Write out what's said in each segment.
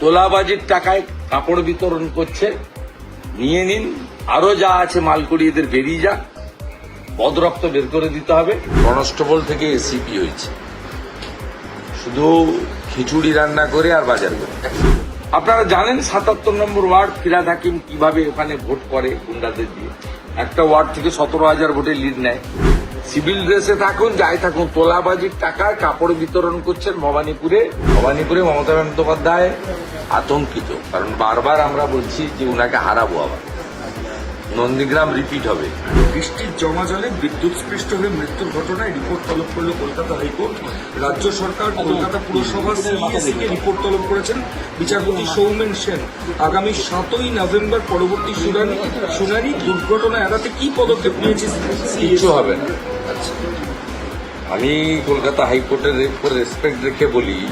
তোলাবাজির টাকায় কাপড় বিতরণ করছে। নিয়ে নিন। আরও যা আছে মালকুড়ি এদের বেরিয়ে যাক। বদরক্ত বের করে দিতে হবে। কনস্টেবল থেকে এসিপি হয়েছে। শুধু খিচুড়ি রান্না করে আর বাজার করে। আপনারা জানেন সাতাত্তর নম্বর ওয়ার্ড ফিরাদ হাকিম কীভাবে ওখানে ভোট করে গুন্ডাদের দিয়ে। একটা ওয়ার্ড থেকে সতেরো হাজার ভোটে লিড নেয়। সিভিল ড্রেসে থাকুন যাই থাকুন তোলাবাজির টাকায় কাপড় বিতরণ করছেন ভবানীপুরে। ভবানীপুরে মমতা বন্দ্যোপাধ্যায় আতঙ্কিত কারণ বারবার আমরা বলছি যে উনাকে হারাবো আবার। নন্দীগ্রাম রিপিট হবে। বৃষ্টির জমা জলে বিদ্যুৎ স্পৃষ্ট হয়ে মৃত্যুর ঘটনায় রিপোর্ট তলব করল কলকাতা হাইকোর্ট। রাজ্য সরকার কলকাতা পুরসভা সিইএসসি কে রিপোর্ট তলব করেছেন বিচারপতি সৌমেন সেন। আগামী সাতই নভেম্বর পরবর্তী শুনানি শুনানি দুর্ঘটনা এড়াতে কি পদক্ষেপ নিয়েছে কিছু হবে না। আমি কলকাতা হাইকোর্টের উপর রেসপেক্ট রেখে বলি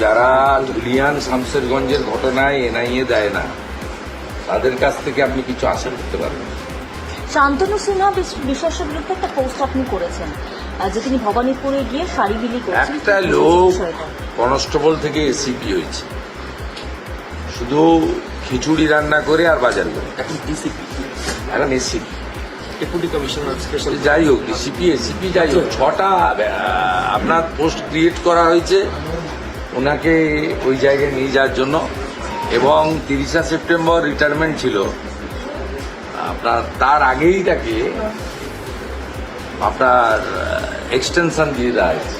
যারা ধুলিয়ান শামসেরগঞ্জের ঘটনায় এনআইএ দেয় না তাদের কাছ থেকে আপনি কিছু আশা করতে পারবেন। শান্তনু সিনহা বিশ- বিশ্বাসের বিরুদ্ধে একটা পোস্ট আপনি করেছেন যে তিনি ভবানীপুরে গিয়ে শাড়ি বিলি করছেন। একটা লোক? কনস্টেবল থেকে এসিপি হয়েছে। শুধু খিচুড়ি রান্না করে আর বাজার করে। এখন ডিসিপি এখন এসিপি। ডেপুটি কমিশনার যাই হোক ডিসিপি এসিপি যাই হোক, ছটা আপনার পোস্ট ক্রিয়েট করা হয়েছে। ওনাকে ওই জায়গায় নিয়ে যাওয়ার জন্য। এবং তিরিশা সেপ্টেম্বর রিটায়ারমেন্ট ছিল। আপনার তার আগেই তাকে আপনার এক্সটেনশন দিয়ে দেওয়া হয়েছে।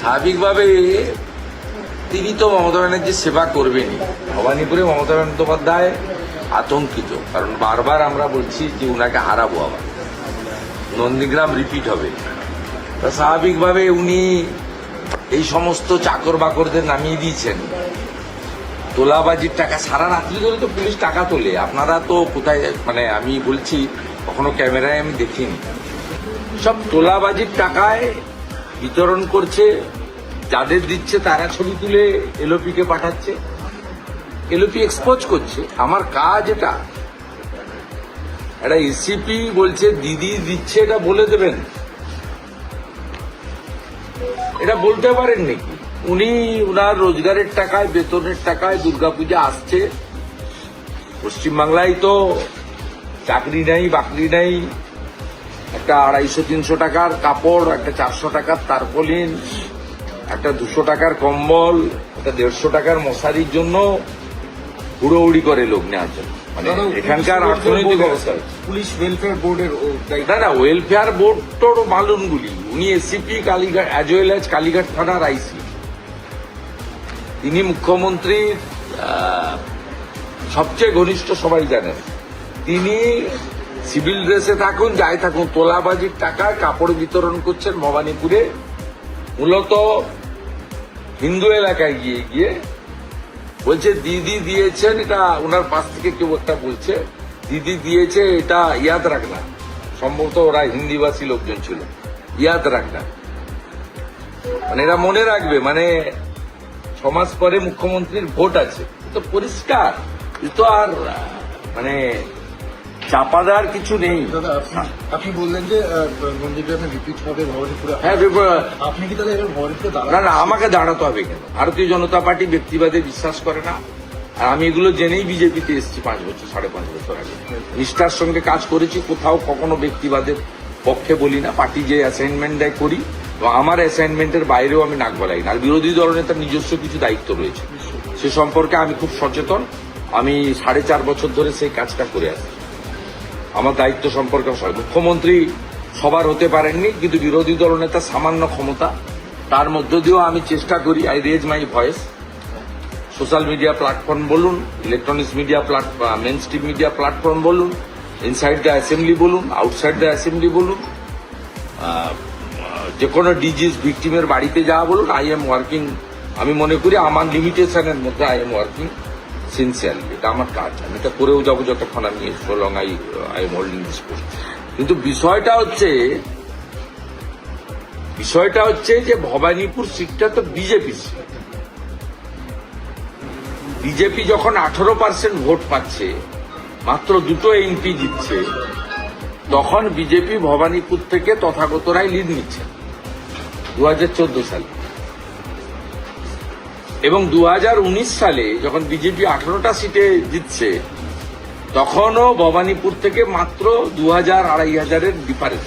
স্বাভাবিকভাবে তিনি তো মমতা ব্যানার্জির সেবা করবেনই। ভবানীপুরে মমতা বন্দ্যোপাধ্যায় আতঙ্কিত। কারণ বারবার আমরা বলছি যে উনাকে হারাবো আবার। নন্দীগ্রাম রিপিট হবে। তা স্বাভাবিকভাবে উনি এই সমস্ত চাকর বাকরদের নামিয়ে দিয়েছেন। তোলাবাজির টাকা সারা রাত্রি ধরে তো পুলিশ টাকা তোলে। আপনারা তো কোথায় মানে আমি বলছি, কখনো ক্যামেরায় আমি দেখিনি। সব তোলাবাজির টাকায় বিতরণ করছে, যাদের দিচ্ছে তারা ছবি তুলে এলওপি কে পাঠাচ্ছে। এলওপি এক্সপোজ করছে, আমার কাজ এটা। একটা এসিপি বলছে, দিদি দিচ্ছে, এটা বলে দেবেন। এটা বলতে পারেন নাকি? উনি উনার রোজগারের টাকায়, বেতনের টাকায় দুর্গাপূজা আসছে। পশ্চিমবাংলায় তো চাকরি নাই, বাকরি নেই। একটা আড়াইশো, তিনশো টাকার কাপড়, একটা চারশো টাকার তারপলিন, একটা দুশো টাকার কম্বল, একটা দেড়শো টাকার মশারির জন্য হুড়োহুড়ি করে লোক নেওয়ার জন্য। মানে এখানকার অর্থনৈতিক অবস্থা। পুলিশ ওয়েলফেয়ার বোর্ডের না না ওয়েলফেয়ার বোর্ড তোর মালুনগুলি উনি ACP Kalighat as well as Kalighat থানার আইসি তিনি মুখ্যমন্ত্রীর আহ, সবচেয়ে ঘনিষ্ঠ সবাই জানেন। তিনি সিভিল ড্রেসে থাকুন যাই থাকুন তোলাবাজির টাকায় কাপড় বিতরণ করছেন ভবানীপুরে। মূলত হিন্দু এলাকায় গিয়ে গিয়ে বলছে, দিদি দিয়েছেন এটা। ওনার পাশ থেকে কেউ একটা বলছে, দিদি দিয়েছে এটা ইয়াদ রাখনা। সম্ভবত ওরা হিন্দিভাষী লোকজন ছিল। ইয়াদ রাখনা। মানে এরা মনে রাখবে মানে ছমাস পরে মুখ্যমন্ত্রীর ভোট আছে। তো পরিষ্কার। তো আর মানে চাপা দেওয়ার কিছু নেই। দাদা আপনি আপনি বললেন যে আহ, নন্দীগ্রামে রিপিট হবে ভবানীপুরে হ্যাঁ আপনি কি তাহলে এবার ভবানীপুরে না না আমাকে দাঁড়াতে হবে কেন? ভারতীয় জনতা পার্টি ব্যক্তিবাদে বিশ্বাস করে না। আর আমি এগুলো জেনেই বিজেপিতে এসেছি পাঁচ বছর সাড়ে পাঁচ বছর আগে। নিষ্ঠার সঙ্গে কাজ করেছি কোথাও কখনো ব্যক্তিবাদের পক্ষে বলি না। পার্টি যে অ্যাসাইনমেন্ট দেয় করি এবং আমার অ্যাসাইনমেন্টের বাইরেও আমি নাক গলাই না আর বিরোধী দলনেতার নিজস্ব কিছু দায়িত্ব রয়েছে। সে সম্পর্কে আমি খুব সচেতন। আমি সাড়ে চার বছর ধরে সেই কাজটা করে আসছি। আমার দায়িত্ব সম্পর্কে মুখ্যমন্ত্রী সবার হতে পারেননি, কিন্তু বিরোধী দলনেতা সামান্য ক্ষমতা। তার মধ্য দিয়েও আমি চেষ্টা করি I raise my voice social media platform বলুন electronics media platform main stream media platform বলুন ইনসাইড দ্য অ্যাসেম্বলি বলুন আউটসাইড দ্য অ্যাসেম্বলি বলুন। যে কোনো ডিজিজ ভিকটিমের বাড়িতে যাওয়া বলুন আই এম ওয়ার্কিং আমি মনে করি আমার লিমিটেশনের মধ্যে আই এম ওয়ার্কিং সিনসিয়ারলি এটা আমার কাজ। আমি এটা করেও যাব যতক্ষণ আমি long I I am holding this post কিন্তু বিষয়টা হচ্ছে বিষয়টা হচ্ছে যে ভবানীপুর সিটটা তো বিজেপি সিট বিজেপি যখন আঠারো পার্সেন্ট ভোট পাচ্ছে, মাত্র দুটো এমপি জিতছে, তখন বিজেপি ভবানীপুর থেকে তথাগতরাই লিড নিচ্ছে দু হাজার চোদ্দ সালে। এবং দু হাজার উনিশ সালে যখন বিজেপি আঠারোটা সিটে জিতছে, তখনও ভবানীপুর থেকে মাত্র দু হাজার আড়াই হাজারের ডিফারেন্স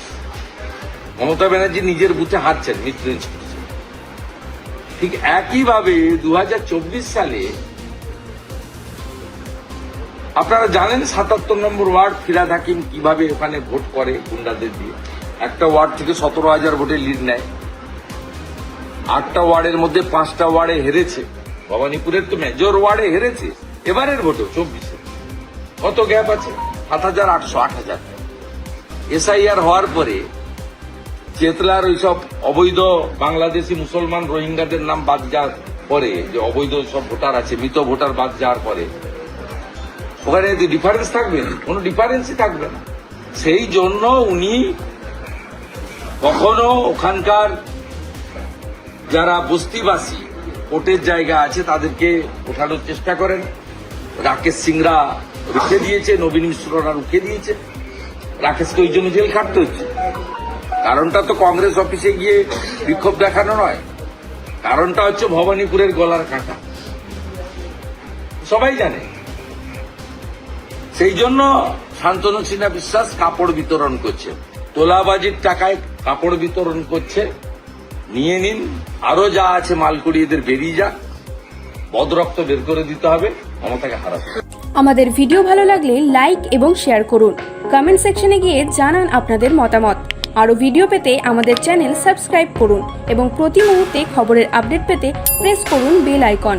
মমতা ব্যানার্জি নিজের বুথে হারছেন মিত্রেন ঠিক একইভাবে দু হাজার চব্বিশ সালে আপনারা জানেন সাতাত্তর নম্বর ওয়ার্ড ফিরাদ হাকিম কীভাবে ওখানে ভোট করে গুন্ডাদের দিয়ে? একটা ওয়ার্ড থেকে সতেরো হাজার ভোটে লিড নেয়। আটটা ওয়ার্ডের মধ্যে পাঁচটা ওয়ার্ডে হেরেছে। ভবানীপুরের তো মেজর ওয়ার্ডে হেরেছে। এবারের ভোটে চব্বিশে। কত গ্যাপ আছে? সাত হাজার আটশো আট হাজার। এসআইআর হওয়ার পরে চেতলার ওইসব অবৈধ বাংলাদেশি মুসলমান রোহিঙ্গাদের নাম বাদ যাওয়ার পরে, যে অবৈধ সব ভোটার আছে, মৃত ভোটার বাদ যাওয়ার পরে, ওখানে ডিফারেন্স থাকবে? কোনো ডিফারেন্সই থাকবে না। সেই জন্য উনি কখনো ওখানকার যারা বস্তিবাসী, ভোটের জায়গা আছে তাদেরকে ওঠানোর চেষ্টা করেন। রাকেশ সিংরা রুখে দিয়েছে, নবীন মিশ্ররা রুখে দিয়েছে। রাকেশকে ওই জন্য জেল খাটতে হচ্ছে। কারণটা তো কংগ্রেস অফিসে গিয়ে বিক্ষোভ দেখানো নয়। কারণটা হচ্ছে ভবানীপুরের গলার কাঁটা। সবাই জানে। সেই জন্য শান্তনু সিনহা বিশ্বাস কাপড় বিতরণ করছে। তোলাবাজির টাকায় কাপড় বিতরণ করছে। নিয়ে নিন। আরও যা আছে মালকুড়ি এদের বেরিয়ে যাক। বদরক্ত বের করে দিতে হবে মমতাকে হারাতে আমাদের ভিডিও ভালো লাগলে লাইক এবং শেয়ার করুন। কমেন্ট সেকশনে গিয়ে জানান আপনাদের মতামত। আরও ভিডিও পেতে আমাদের চ্যানেল সাবস্ক্রাইব করুন এবং প্রতি মুহূর্তে খবরের আপডেট পেতে প্রেস করুন বেল আইকন।